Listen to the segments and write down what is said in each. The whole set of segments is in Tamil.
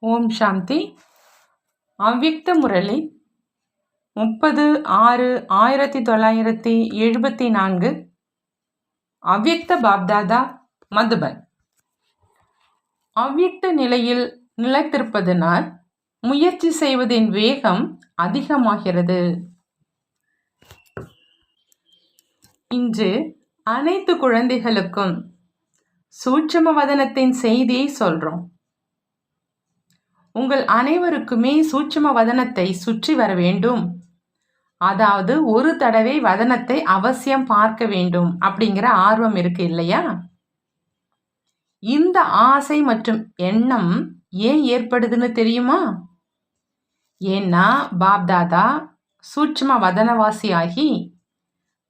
ஓம் சாந்தி. அவ்யக்த முரளி. முப்பது ஆறு ஆயிரத்தி தொள்ளாயிரத்தி எழுபத்தி நான்கு. அவ்யக்த பாப்தாதா மதுபன். அவ்யக்த நிலையில் நிலைத்திருப்பதனால் முயற்சி செய்வதின் வேகம் அதிகமாகிறது. இன்று அனைத்து குழந்தைகளுக்கும் சூட்சம வதனத்தின் செய்தியை சொல்கிறோம் உங்கள் அனைவருக்குமே சூட்சும வதனத்தை சுற்றி வர வேண்டும். அதாவது ஒரு தடவை வதனத்தை அவசியம் பார்க்க வேண்டும் அப்படிங்கிற ஆர்வம் இருக்கு இல்லையா? இந்த ஆசை மற்றும் எண்ணம் ஏன் ஏற்படுதுன்னு தெரியுமா? ஏன்னா பாப்தாதா சூட்சும வதனவாசி ஆகி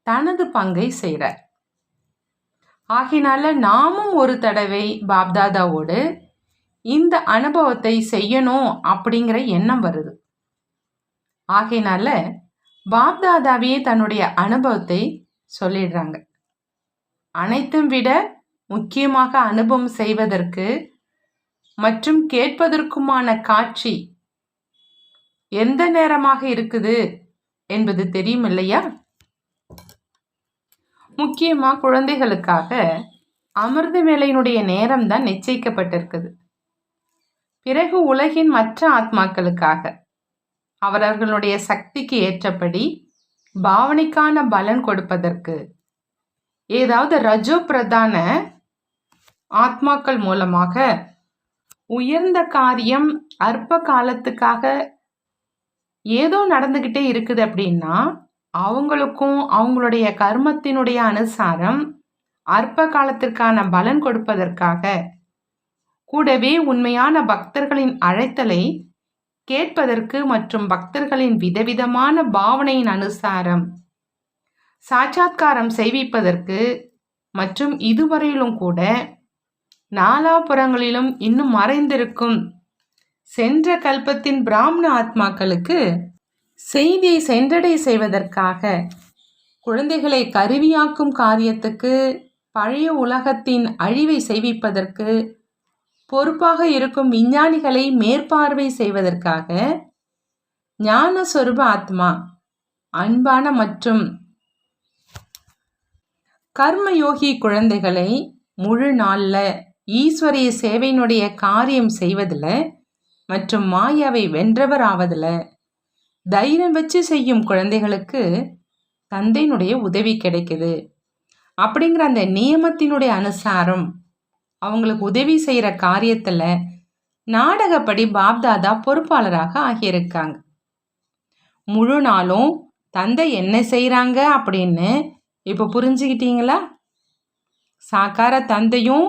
தனது பங்கை செய்கிறார் ஆகினால நாமும் ஒரு தடவை பாப்தாதாவோடு இந்த அனுபவத்தை செய்யணும் அப்படிங்கிற எண்ணம் வருது. ஆகையினால பாப்தாதாவே தன்னுடைய அனுபவத்தை சொல்லிடுறாங்க. அனைத்தும் விட முக்கியமாக அனுபவம் செய்வதற்கு மற்றும் கேட்பதற்குமான காட்சி எந்த நேரமாக இருக்குது என்பது தெரியும் இல்லையா? முக்கியமாக குழந்தைகளுக்காக அமிர்த வேலையினுடைய நேரம் தான் நிச்சயிக்கப்பட்டிருக்குது. பிறகு உலகின் மற்ற ஆத்மாக்களுக்காக. அவரவர்களுடைய சக்திக்கு ஏற்றபடி பாவனைக்கான பலன் கொடுப்பதற்கு ஏதாவது ரஜோ பிரதான ஆத்மாக்கள் மூலமாக உயர்ந்த காரியம் அற்ப காலத்துக்காக ஏதோ நடந்துக்கிட்டே இருக்குது அப்படின்னா அவங்களுக்கும் அவங்களுடைய கர்மத்தினுடைய அனுசாரம் அற்ப காலத்திற்கான பலன் கொடுப்பதற்காக கூடவே உண்மையான பக்தர்களின் அழைத்தலை கேட்பதற்கு மற்றும் பக்தர்களின் விதவிதமான பாவனையின் அனுசாரம் சாட்சாத்காரம் செய்விப்பதற்கு மற்றும் இதுவரையிலும் கூட நாலாபுறங்களிலும் இன்னும் மறைந்திருக்கும் சென்ற கல்பத்தின் பிராமண ஆத்மாக்களுக்கு செய்தியை சென்றடை செய்வதற்காக குழந்தைகளை கருவியாக்கும் காரியத்துக்கு பழைய உலகத்தின் அழிவை செய்விப்பதற்கு பொறுப்பாக இருக்கும் விஞ்ஞானிகளை மேற்பார்வை செய்வதற்காக ஞானஸ்வரூப ஆத்மா அன்பான மற்றும் கர்மயோகி குழந்தைகளை முழு நாளில் ஈஸ்வரிய சேவையினுடைய காரியம் செய்வதில் மற்றும் மாயாவை வென்றவர் ஆவதில் தைரியம் வச்சு செய்யும் குழந்தைகளுக்கு தந்தையினுடைய உதவி கிடைக்குது. அப்படிங்கிற அந்த நியமத்தினுடைய அனுசாரம் அவங்களுக்கு உதவி செய்கிற காரியத்தில் நாடகப்படி பாப்தாதா பொறுப்பாளராக ஆகியிருக்காங்க. முழு நாளும் தந்தை என்ன செய்கிறாங்க அப்படின்னு இப்போ புரிஞ்சுக்கிட்டீங்களா சாக்கார தந்தையும்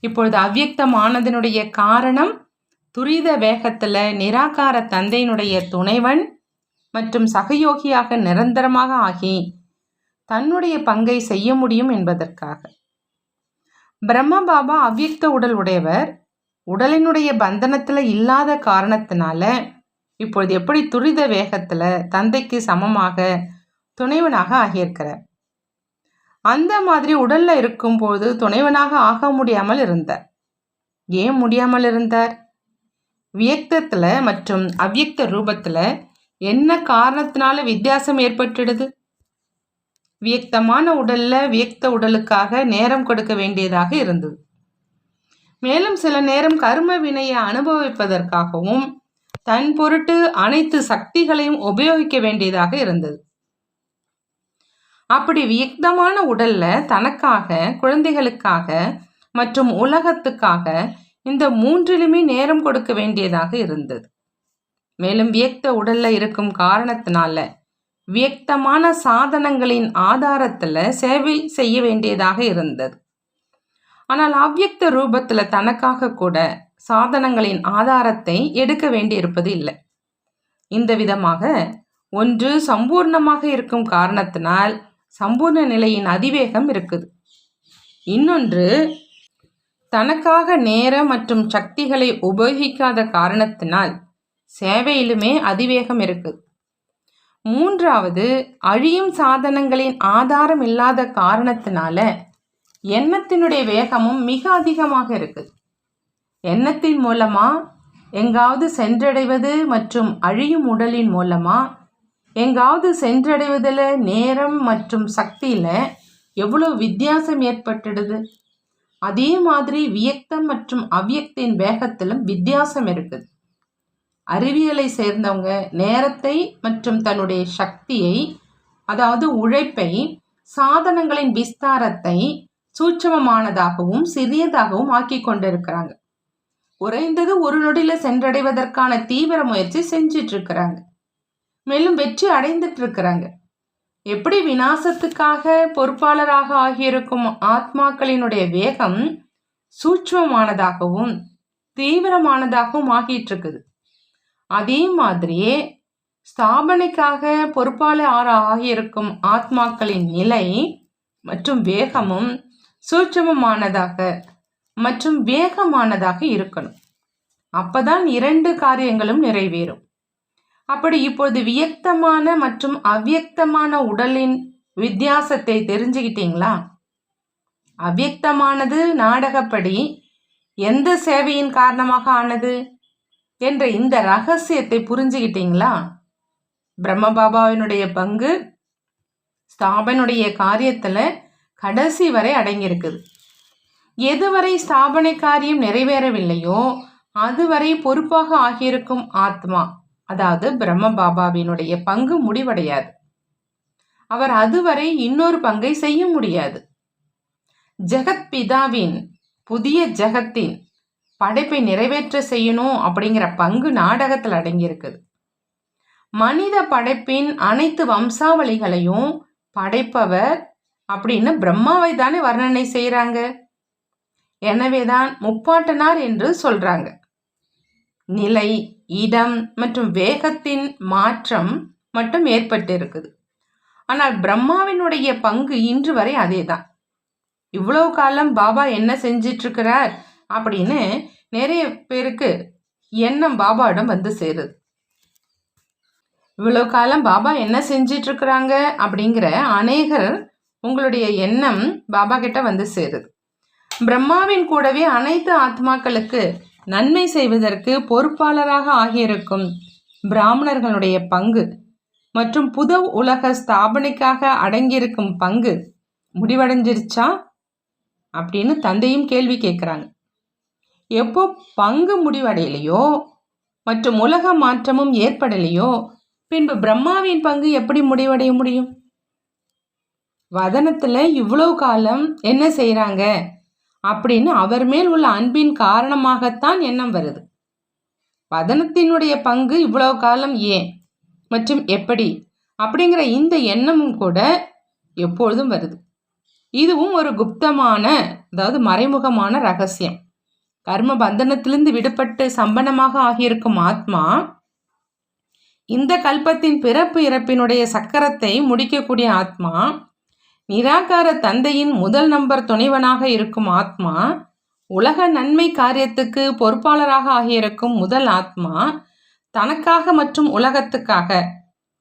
இப்பொழுது அவ்வியக்தமானதனுடைய காரணம் துரித வேகத்தில் நிராகார தந்தையினுடைய துணைவன் மற்றும் சகயோகியாக நிரந்தரமாக ஆகி தன்னுடைய பங்கை செய்ய முடியும் என்பதற்காக. பிரம்ம பாபா அவ்வியக்த உடல் உடையவர். உடலினுடைய பந்தனத்தில் இல்லாத காரணத்தினால இப்பொழுது எப்படி துரித வேகத்தில் தந்தைக்கு சமமாக துணைவனாக ஆகியிருக்கிறார். அந்த மாதிரி உடலில் இருக்கும்போது துணைவனாக ஆக முடியாமல் இருந்தார். ஏன் முடியாமல் இருந்தார்? வியக்தத்தில் மற்றும் அவ்வியக்த ரூபத்தில் என்ன காரணத்தினால வித்தியாசம் ஏற்பட்டுடுது? வியக்தமான உடல்ல வியக்த உடலுக்காக நேரம் கொடுக்க வேண்டியதாக இருந்தது. மேலும் சில நேரம் கர்ம வினையை அனுபவிப்பதற்காகவும் தன் பொருட்டு அனைத்து சக்திகளையும் உபயோகிக்க வேண்டியதாக இருந்தது. அப்படி வியக்தமான உடல்ல தனக்காக குழந்தைகளுக்காக மற்றும் உலகத்துக்காக இந்த மூன்றிலுமே நேரம் கொடுக்க வேண்டியதாக இருந்தது. மேலும் வியக்த உடல்ல இருக்கும் காரணத்தினால வியக்தமான சாதனங்களின் ஆதாரத்தில் சேவை செய்ய வேண்டியதாக இருந்தது. ஆனால் அவ்வியக்த ரூபத்தில் தனக்காக கூட சாதனங்களின் ஆதாரத்தை எடுக்க வேண்டியிருப்பது இல்லை. இந்த விதமாக ஒன்று சம்பூர்ணமாக இருக்கும் காரணத்தினால் சம்பூர்ண நிலையின் அதிவேகம் இருக்குது. இன்னொன்று தனக்காக நேரம் மற்றும் சக்திகளை உபயோகிக்காத காரணத்தினால் சேவையிலுமே அதிவேகம் இருக்குது. மூன்றாவது அழியும் சாதனங்களின் ஆதாரம் இல்லாத காரணத்தினால எண்ணத்தினுடைய வேகமும் மிக அதிகமாக இருக்குது எண்ணத்தின் மூலமா எங்காவது சென்றடைவது மற்றும் அழியும் உடலின் மூலமா எங்காவது சென்றடைவதில் நேரம் மற்றும் சக்தியில் எவ்வளோ வித்தியாசம் ஏற்பட்டுடுது? அதே மாதிரி வியக்தம் மற்றும் அவ்வியக்தின் வேகத்திலும் வித்தியாசம் இருக்குது. அறிவியலை சேர்ந்தவங்க நேரத்தை மற்றும் தன்னுடைய சக்தியை அதாவது உழைப்பை சாதனங்களின் விஸ்தாரத்தை சூட்சமமானதாகவும் சிறியதாகவும் ஆக்கி கொண்டிருக்கிறாங்க. குறைந்தது ஒரு நொடியில சென்றடைவதற்கான தீவிர முயற்சி செஞ்சிட்டு இருக்கிறாங்க மேலும் வெற்றி அடைந்துட்டு இருக்கிறாங்க எப்படி வினாசத்துக்காக பொறுப்பாளராக ஆகியிருக்கும் ஆத்மாக்களினுடைய வேகம் சூட்சமானதாகவும் தீவிரமானதாகவும் ஆகிட்டு இருக்குது அதே மாதிரியே ஸ்தாபனைக்காக பொறுப்பாளர் ஆகியிருக்கும் ஆத்மாக்களின் நிலை மற்றும் வேகமும் சூட்சமமானதாக மற்றும் வேகமானதாக இருக்கணும். அப்பதான் இரண்டு காரியங்களும் நிறைவேறும். அப்படி இப்பொழுது வியக்தமான மற்றும் அவ்வியக்தமான உடலின் வித்தியாசத்தை தெரிஞ்சுக்கிட்டீங்களா? அவ்வியக்தமானது நாடகப்படி எந்த சேவையின் காரணமாக ஆனது? என்ற இந்த ரகசியத்தை புரிஞ்சுக்கிட்டீங்களா பிரம்மபாபாவினுடைய பங்கு ஸ்தாபனுடைய காரியத்தில் கடைசி வரை அடங்கியிருக்குது. எதுவரை ஸ்தாபனை காரியம் நிறைவேறவில்லையோ அதுவரை பொறுப்பாக ஆகியிருக்கும் ஆத்மா அதாவது பிரம்ம பாபாவினுடைய பங்கு முடிவடையாது. அவர் அதுவரை இன்னொரு பங்கை செய்ய முடியாது. ஜெகத் பிதாவின் புதிய ஜெகத்தின் படைப்பை நிறைவேற்ற செய்யணும் அப்படிங்கிற பங்கு நாடகத்தில் அடங்கியிருக்குது மனித படைப்பின் அனைத்து வம்சாவளிகளையும் படைப்பவர் அப்படின்னு பிரம்மாவை தானே வர்ணனை செய்கிறாங்க எனவேதான் முப்பாட்டனார் என்று சொல்றாங்க. நிலை இடம் மற்றும் வேகத்தின் மாற்றம் மட்டும் ஏற்பட்டு இருக்குது ஆனால் பிரம்மாவினுடைய பங்கு இன்று வரை அதே தான் இவ்வளோ காலம் பாபா என்ன செஞ்சிட்ருக்கிறார்? அப்படின்னு நிறைய பேருக்கு எண்ணம் பாபாவிடம் வந்து சேருது. இவ்வளோ காலம் பாபா என்ன செஞ்சிட்ருக்குறாங்க அப்படிங்கிற அநேகர் உங்களுடைய எண்ணம் பாபா கிட்ட வந்து சேருது. பிரம்மாவின் கூடவே அனைத்து ஆத்மாக்களுக்கு நன்மை செய்வதற்கு பொறுப்பாளராக ஆகியிருக்கும் பிராமணர்களுடைய பங்கு மற்றும் புது உலக ஸ்தாபனைக்காக அடங்கியிருக்கும் பங்கு முடிவடைஞ்சிருச்சா அப்படின்னு தந்தையும் கேள்வி கேட்குறாங்க. எப்போ பங்கு முடிவடையலையோ மற்றும் உலக மாற்றமும் ஏற்படலையோ பின்பு பிரம்மாவின் பங்கு எப்படி முடிவடைய முடியும்? வதனத்தில் இவ்வளோ காலம் என்ன செய்கிறாங்க அப்படின்னு அவர் மேல் உள்ள அன்பின் காரணமாகத்தான் எண்ணம் வருது. வதனத்தினுடைய பங்கு இவ்வளோ காலம் ஏன்? மற்றும் எப்படி? அப்படிங்கிற இந்த எண்ணமும் கூட எப்பொழுதும் வருது. இதுவும் ஒரு குப்தமான அதாவது மறைமுகமான ரகசியம். கர்ம பந்தனத்திலிருந்து விடுபட்டு சம்பனமாக ஆகியிருக்கும் ஆத்மா இந்த கல்பத்தின் பிறப்பு இறப்பினுடைய சக்கரத்தை முடிக்கக்கூடிய ஆத்மா நிராகார தந்தையின் முதல் நம்பர் துணைவனாக இருக்கும் ஆத்மா உலக நன்மை காரியத்துக்கு பொறுப்பாளராக ஆகியிருக்கும் முதல் ஆத்மா தனக்காக மற்றும் உலகத்துக்காக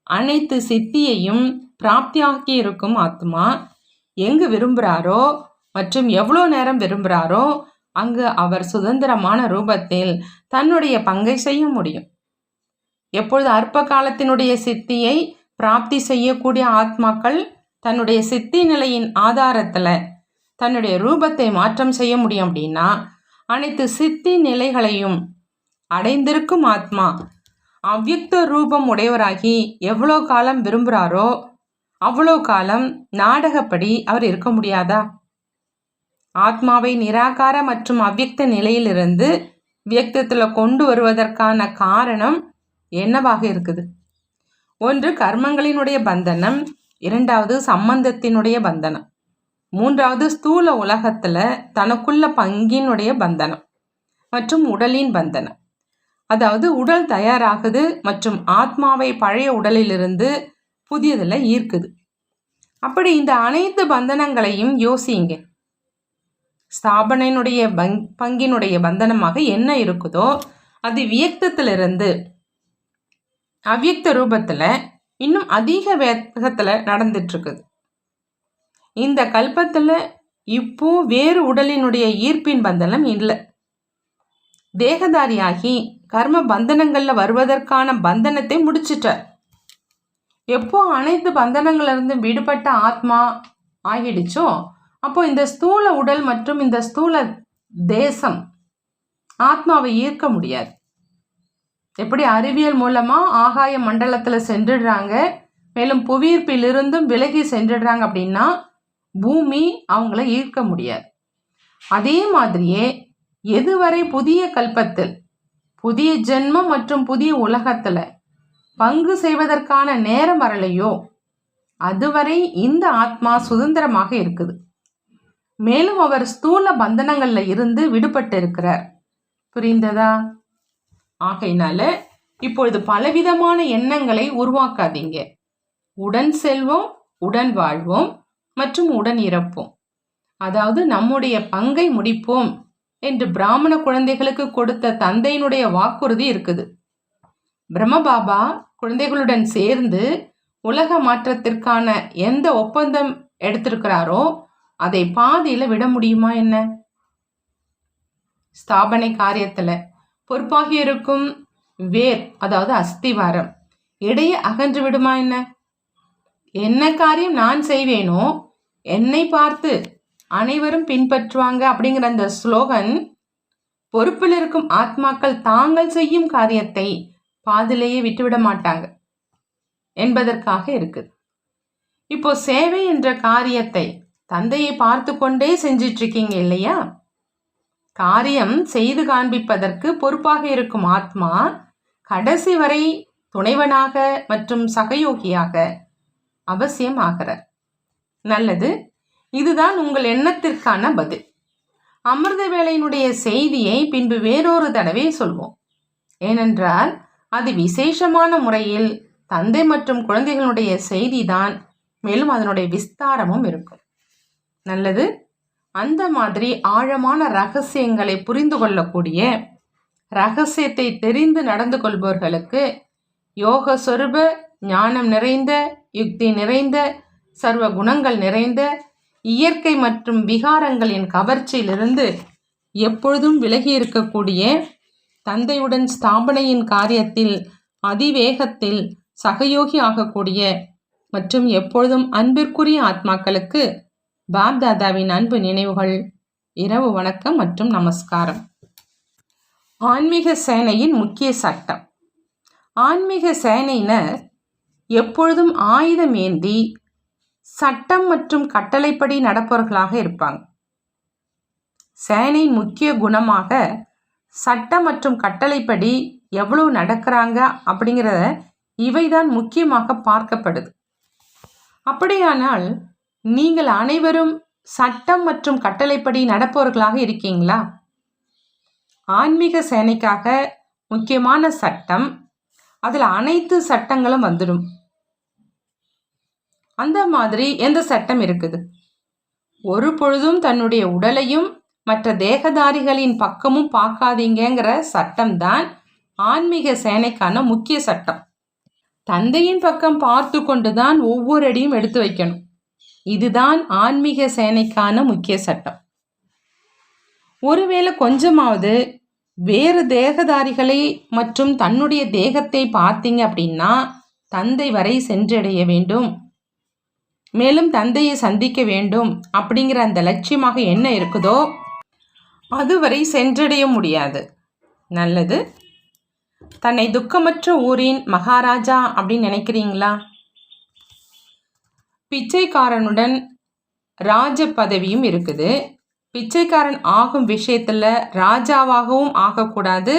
அனைத்து சித்தியையும் பிராப்தியாகி இருக்கும் ஆத்மா எங்கு விரும்புகிறாரோ மற்றும் எவ்வளோ நேரம் விரும்புகிறாரோ அங்கு அவர் சுதந்திரமான ரூபத்தில் தன்னுடைய பங்கை செய்ய முடியும். எப்பொழுது அற்ப காலத்தினுடைய சித்தியை பிராப்தி செய்யக்கூடிய ஆத்மாக்கள் தன்னுடைய சித்தி நிலையின் ஆதாரத்தில் தன்னுடைய ரூபத்தை மாற்றம் செய்ய முடியும் அப்படின்னா அனைத்து சித்தி நிலைகளையும் அடைந்திருக்கும் ஆத்மா அவ்யுக்த ரூபம் உடையவராகி எவ்வளோ காலம் விரும்புகிறாரோ அவ்வளோ காலம் நாடகப்படி அவர் இருக்க முடியாதா? ஆத்மாவை நிராகார மற்றும் அவ்வியக்த நிலையிலிருந்து வியக்தத்தில் கொண்டு வருவதற்கான காரணம் என்னவாக இருக்குது? ஒன்று கர்மங்களினுடைய பந்தனம். இரண்டாவது சம்பந்தத்தினுடைய பந்தனம். மூன்றாவது ஸ்தூல உலகத்தில் தனக்குள்ள பங்கினுடைய பந்தனம் மற்றும் உடலின் பந்தனம். அதாவது உடல் தயாராகுது மற்றும் ஆத்மாவை பழைய உடலிலிருந்து புதியதில் ஈர்க்குது. அப்படி இந்த அனைத்து பந்தனங்களையும் யோசிங்க ஸ்தாபனையினுடைய பங் பங்கினுடைய பந்தனமாக என்ன இருக்குதோ அது வியக்தத்திலிருந்து அவ்வியக்த ரூபத்தில் இன்னும் அதிக வேகத்தில் நடந்துட்டுருக்குது. இந்த கல்பத்தில் இப்போ வேறு உடலினுடைய ஈர்ப்பின் பந்தனம் இல்லை. தேகதாரியாகி கர்ம பந்தனங்களில் வருவதற்கான பந்தனத்தை முடிச்சிட்டார். எப்போ அனைத்து பந்தனங்கள்லேருந்து விடுபட்ட ஆத்மா ஆகிடுச்சோ அப்போ இந்த ஸ்தூல உடல் மற்றும் இந்த ஸ்தூல தேசம் ஆத்மாவை ஈர்க்க முடியாது. எப்படி? அறிவியல் மூலமா ஆகாய மண்டலத்துல சென்றுடுறாங்க. மேலும் புவியீர்ப்பிலிருந்தும் விலகி சென்றுடுறாங்க அப்படின்னா பூமி அவங்கள ஈர்க்க முடியாது. அதே மாதிரியே எதுவரை புதிய கல்பத்தில் புதிய ஜென்மம் மற்றும் புதிய உலகத்துல பங்கு செய்வதற்கான நேரம் வரலையோ அதுவரை இந்த ஆத்மா சுதந்திரமாக இருக்குது. மேலும் அவர் ஸ்தூல பந்தனங்கள்ல இருந்து விடுபட்டு இருக்கிறார் புரிந்ததா? ஆகையினால இப்பொழுது பலவிதமான எண்ணங்களை உருவாக்காதீங்க. உடன் செல்வோம் உடன் வாழ்வோம் மற்றும் உடன் இறப்போம். அதாவது நம்முடைய பங்கை முடிப்போம் என்று பிராமண குழந்தைகளுக்கு கொடுத்த தந்தையினுடைய வாக்குறுதி இருக்குது. பிரம்மபாபா குழந்தைகளுடன் சேர்ந்து உலக மாற்றத்திற்கான எந்த ஒப்பந்தம் எடுத்திருக்கிறாரோ அதை பாதியில விட முடியுமா என்ன? ஸ்தாபனை காரியத்துல பொறுப்பாகி இருக்கும் வேர் அதாவது அஸ்திவாரம் இடையே அகன்று விடுமா என்ன? என்ன காரியம் நான் செய்வேனோ என்னை பார்த்து அனைவரும் பின்பற்றுவாங்க அப்படிங்கிற அந்த ஸ்லோகன் பொறுப்பில் இருக்கும் ஆத்மாக்கள் தாங்கள் செய்யும் காரியத்தை பாதிலேயே விட்டுவிட மாட்டாங்க என்பதற்காக இருக்குது. இப்போ சேவை என்ற காரியத்தை தந்தையை பார்த்து கொண்டே செஞ்சிட்ருக்கீங்க இல்லையா? காரியம் செய்து காண்பிப்பதற்கு பொறுப்பாக இருக்கும் ஆத்மா கடைசி வரை துணைவனாக மற்றும் சகயோகியாக அவசியம் ஆகிறார் நல்லது இதுதான் உங்கள் எண்ணத்திற்கான பதில். அமிர்த வேலையினுடைய செய்தியை பின்பு வேறொரு தடவை சொல்வோம். ஏனென்றால் அது விசேஷமான முறையில் தந்தை மற்றும் குழந்தைகளுடைய செய்திதான் மேலும் அதனுடைய விஸ்தாரமும் இருக்கும். நல்லது. அந்த மாதிரி ஆழமான ரகசியங்களை புரிந்து கொள்ளக்கூடிய ரகசியத்தை தெரிந்து நடந்து கொள்பவர்களுக்கு யோக சொருப ஞானம் நிறைந்த யுக்தி நிறைந்த சர்வ குணங்கள் நிறைந்த இயற்கை மற்றும் விகாரங்களின் கவர்ச்சியிலிருந்து எப்பொழுதும் விலகி இருக்கக்கூடிய தந்தையுடன் ஸ்தாபனையின் காரியத்தில் அதிவேகத்தில் சகயோகி ஆகக்கூடிய மற்றும் எப்பொழுதும் அன்பிற்குரிய ஆத்மாக்களுக்கு பாப்தாதாவின் அன்பு நினைவுகள். இரவு வணக்கம் மற்றும் நமஸ்காரம். ஆன்மீக சேனையின் முக்கிய சட்டம். ஆன்மீக சேனையினர் எப்பொழுதும் ஆயுதம் ஏந்தி சட்டம் மற்றும் கட்டளைப்படி நடப்பவர்களாக இருப்பாங்க. சேனையின் முக்கிய குணமாக சட்டம் மற்றும் கட்டளைப்படி எவ்வளவு நடக்கிறாங்க அப்படிங்கிறத இவைதான் முக்கியமாக பார்க்கப்படுது. அப்படியானால் நீங்கள் அனைவரும் சட்டம் மற்றும் கட்டளைப்படி நடப்பவர்களாக இருக்கீங்களா? ஆன்மீக சேனைக்காக முக்கியமான சட்டம் அதில் அனைத்து சட்டங்களும் வந்துடும். அந்த மாதிரி எந்த சட்டம் இருக்குது? ஒரு பொழுதும் தன்னுடைய உடலையும் மற்ற தேகதாரிகளின் பக்கமும் பார்க்காதீங்கிற சட்டம்தான் ஆன்மீக சேனைக்கான முக்கிய சட்டம். தந்தையின் பக்கம் பார்த்து கொண்டுதான் ஒவ்வொரு அடியும் எடுத்து வைக்கணும். இதுதான் ஆன்மீக சேனைக்கான முக்கிய சட்டம். ஒருவேளை கொஞ்சமாவது வேறு தேகதாரிகளை மற்றும் தன்னுடைய தேகத்தை பார்த்தீங்க அப்படின்னா தந்தை வரை சென்றடைய வேண்டும். மேலும் தந்தையை சந்திக்க வேண்டும் அப்படிங்கிற அந்த லட்சியமாக என்ன இருக்குதோ அதுவரை சென்றடைய முடியாது. நல்லது. தன்னை துக்கமற்ற ஊரின் மகாராஜா அப்படின்னு நினைக்கிறீங்களா? பிச்சைக்காரனுடன் ராஜ பதவியும் இருக்குது. பிச்சைக்காரன் ஆகும் விஷயத்தில் ராஜாவாகவும் ஆகக்கூடாது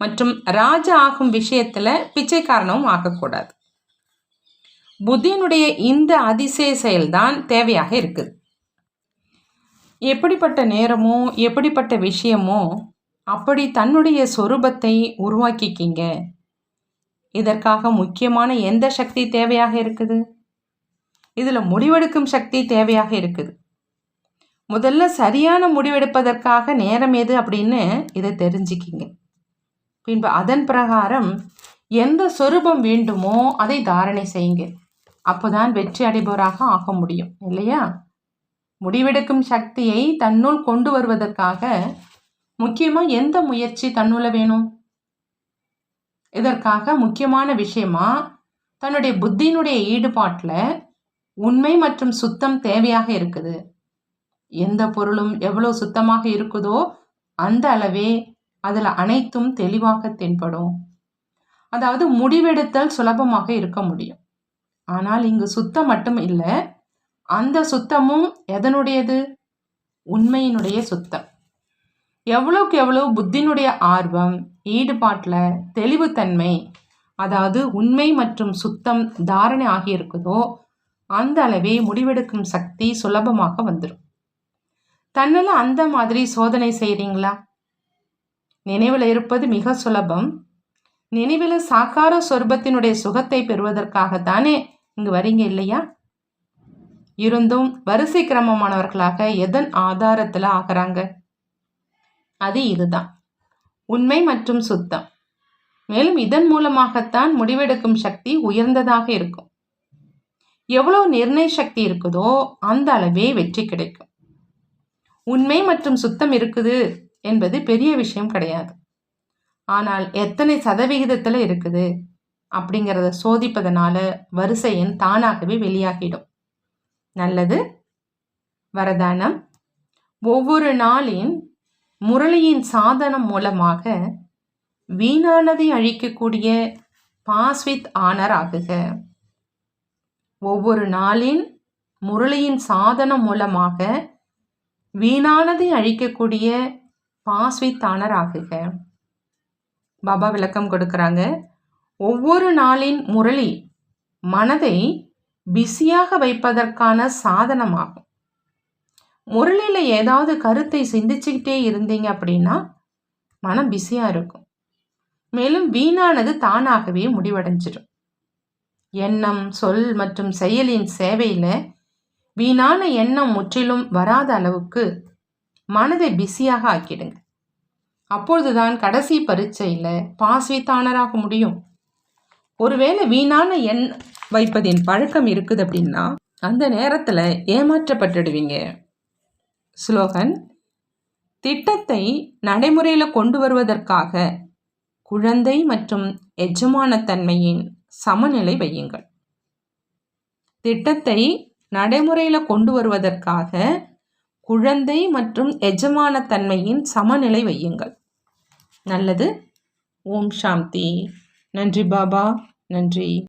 மற்றும் ராஜா ஆகும் விஷயத்தில் பிச்சைக்காரனும் ஆகக்கூடாது. புத்தியனுடைய இந்த அதிசய செயல்தான் தேவையாக இருக்குது. எப்படிப்பட்ட நேரமோ எப்படிப்பட்ட விஷயமோ அப்படி தன்னுடைய சொரூபத்தை உருவாக்கிக்கிங்க. இதற்காக முக்கியமான எந்த சக்தி தேவையாக இருக்குது? இதில் முடிவெடுக்கும் சக்தி தேவையாக இருக்குது. முதல்ல சரியான முடிவெடுப்பதற்காக நேரம் எது அப்படின்னு இதை தெரிஞ்சுக்கிங்க. பின்பு அதன் பிரகாரம் எந்த சொரூபம் வேண்டுமோ அதை தாரணை செய்யுங்க. அப்போதான் வெற்றி அடைபவராக ஆக முடியும் இல்லையா? முடிவெடுக்கும் சக்தியை தன்னுள் கொண்டு வருவதற்காக முக்கியமாக எந்த முயற்சி தன்னுள்ள வேணும்? இதற்காக முக்கியமான விஷயமா தன்னுடைய புத்தியினுடைய ஈடுபாட்டில் உண்மை மற்றும் சுத்தம் தேவையாக இருக்குது. எந்த பொருளும் எவ்வளோ சுத்தமாக இருக்குதோ அந்த அளவே அதில் அனைத்தும் தெளிவாக தென்படும். அதாவது முடிவெடுத்தல் சுலபமாக இருக்க முடியும். ஆனால் இங்கு சுத்தம் மட்டும் இல்லை அந்த சுத்தமும் எதனுடையது? உண்மையினுடைய சுத்தம். எவ்வளோக்கு எவ்வளோ புத்தினுடைய ஆர்வம் ஈடுபாட்டில் தெளிவுத்தன்மை அதாவது உண்மை மற்றும் சுத்தம் தாரணை ஆகியிருக்குதோ அந்த அளவே முடிவெடுக்கும் சக்தி சுலபமாக வந்துடும் தன்னில் அந்த மாதிரி சோதனை செய்கிறீங்களா நினைவில் இருப்பது மிக சுலபம். நினைவில் சாக்கார சொர்பத்தினுடைய சுகத்தை பெறுவதற்காகத்தானே இங்கு வரீங்க இல்லையா? இருந்தும் வரிசை கிரமமானவர்களாக எதன் ஆதாரத்தில் ஆகிறாங்க? அது இதுதான். உண்மை மற்றும் சுத்தம். மேலும் இதன் மூலமாகத்தான் முடிவெடுக்கும் சக்தி உயர்ந்ததாக இருக்கும். எவ்வளோ நிர்ணய சக்தி இருக்குதோ அந்த அளவே வெற்றி கிடைக்கும். உண்மை மற்றும் சுத்தம் இருக்குது என்பது பெரிய விஷயம் கிடையாது. ஆனால் எத்தனை சதவிகிதத்தில் இருக்குது அப்படிங்கிறத சோதிப்பதனால வரிசை எண் தானாகவே வெளியாகிடும். நல்லது. வரதானம். ஒவ்வொரு நாளின் முரளியின் சாதனம் மூலமாக வீணானதை அழிக்கக்கூடிய பாஸ்வித் ஆனர் ஆகுக. ஒவ்வொரு நாளின் முரளியின் சாதனம் மூலமாக வீணானதை அழிக்கக்கூடிய பாஸ்வித்தானர் ஆகுக பாபா விளக்கம் கொடுக்குறாங்க. ஒவ்வொரு நாளின் முரளி மனதை பிஸியாக வைப்பதற்கான சாதனமாகும். முரளியில் ஏதாவது கருத்தை சிந்திச்சுக்கிட்டே இருந்தீங்க அப்படின்னா மனம் பிஸியாக இருக்கும். மேலும் வீணானது தானாகவே முடிவடைஞ்சிடும். எண்ணம் சொல் மற்றும் செயலின் சேவையில் வீணான எண்ணம் முற்றிலும் வராத அளவுக்கு மனதை பிஸியாக ஆக்கிடுங்க. அப்பொழுதுதான் கடைசி பரீட்சையில் பாஸ் வித்தானராக முடியும். ஒருவேளை வீணான எண் வைப்பதின் பழக்கம் இருக்குது அப்படின்னா அந்த நேரத்தில் ஏமாற்றப்பட்டுடுவீங்க. ஸ்லோகன் திட்டத்தை நடைமுறையில் கொண்டு வருவதற்காக குழந்தை மற்றும் எஜமானத்தன்மையின் சமநிலை வையுங்கள். திட்டத்தை நடைமுறையில் கொண்டு வருவதற்காக குழந்தை மற்றும் எஜமான தன்மையின் சமநிலை வையுங்கள். நல்லது. ஓம் சாந்தி. நன்றி பாபா. நன்றி.